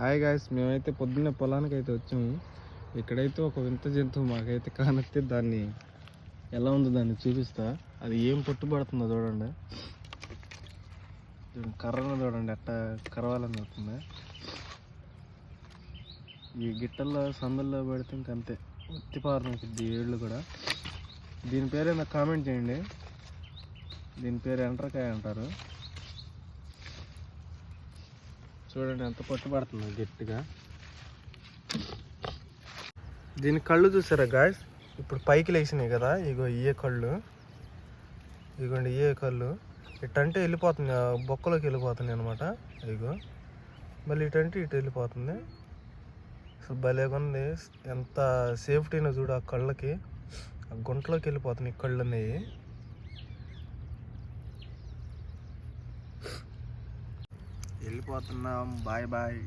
Hi guys మేమైతే పొద్దున్నే పొలానికి అయితే వచ్చాము. ఇక్కడైతే ఒక వింత జంతువు మాకైతే కానత్తే దాన్ని ఎలా ఉందో దాన్ని చూపిస్తా. అది ఏం పట్టుబడుతుందో చూడండి. చూడండి కర్రను చూడండి ఎట్ట కరవాలని అవుతుంది ఈ గిట్టల్లో సందుల్లో పెడితే ఇంకంతే ఉత్తిపారుతుంది ఏళ్ళు కూడా. దీని పేరేందో కామెంట్ చేయండి. దీని పేరు ఎంటర్కాయ అంటారు. చూడండి ఎంత పట్టుబడుతుందో గట్టిగా. దీని కళ్ళు చూసారా గాయస్ ఇప్పుడు పైకి లేచినాయి కదా ఇగో ఇయే కళ్ళు. ఇగోండి ఇయే కళ్ళు. ఇటంటే వెళ్ళిపోతుంది బొక్కలోకి వెళ్ళిపోతుంది అనమాట ఇగో. మళ్ళీ ఇటంటే ఇటు వెళ్ళిపోతుంది. అసలు భలేగా ఉంది ఎంత సేఫ్టీనో చూడు ఆ కళ్ళకి. ఆ గుంటలోకి వెళ్ళిపోతున్నాయి కళ్ళు ఉన్నాయి వెళ్ళిపోతున్నాం. Bye bye.